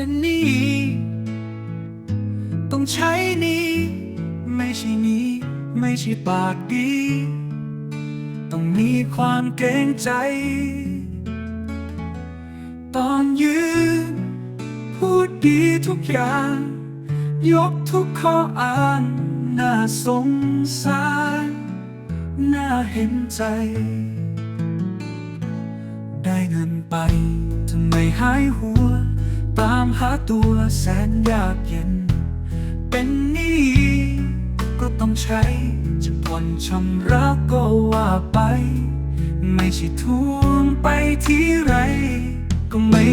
เป็นหนี้ต้องใช้นี้ไม่ใช่นี้ ไม่ใช่ปากดี ต้องมีความเกรงใจ ตอนยืน พูดดีทุกอย่าง ยกทุกข้ออ้างน่าสงสาร น่าเห็นใจ ได้เงินไปทำไมหายหัว ตามหาตัวแสนยากเย็น เป็นนี้ก็ต้องใช้ จะผ่อนชำระก็ว่าไป ไม่ใช่ทวงไปที่ไร ก็ไม่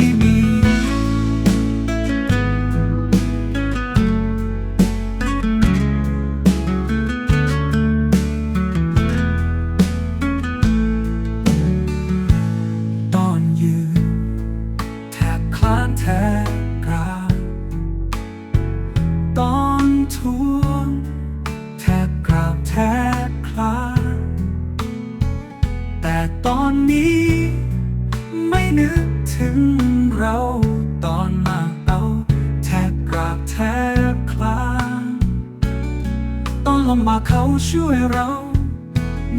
นึกถึงเราตอนมาเอาแทบกราบแทบคลานตอนลงมาเขาช่วยเรา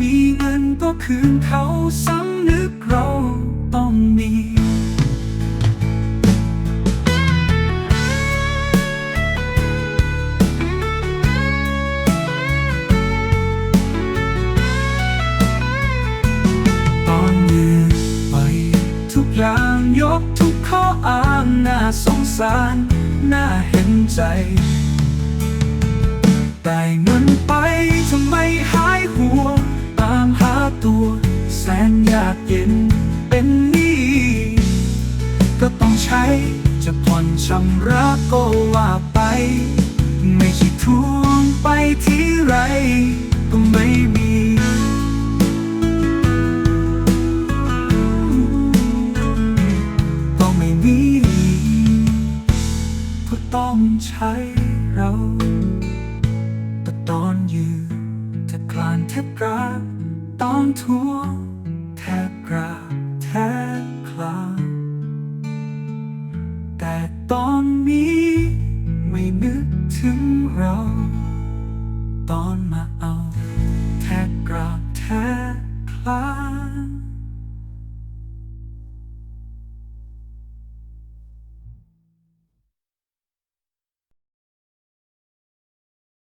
มีเงินก็คืนเขาสำนึกเราต้องมี ทุกอย่างยกทุกข้ออ้างน่าสงสาร น่าเห็นใจได้เงินไปทำไมหายหัวตามหาตัวแสนยากเย็นเป็นหนี้ก็ต้องใช้จะผ่อนชำระก็ว่าไป ไม่ใช่ทวงไปที่ไร ก็ไม่ ต้องใช้เรา แต่ตอนยืนแทบคลานแทบกราบตอนทัวแทบกราบแทบ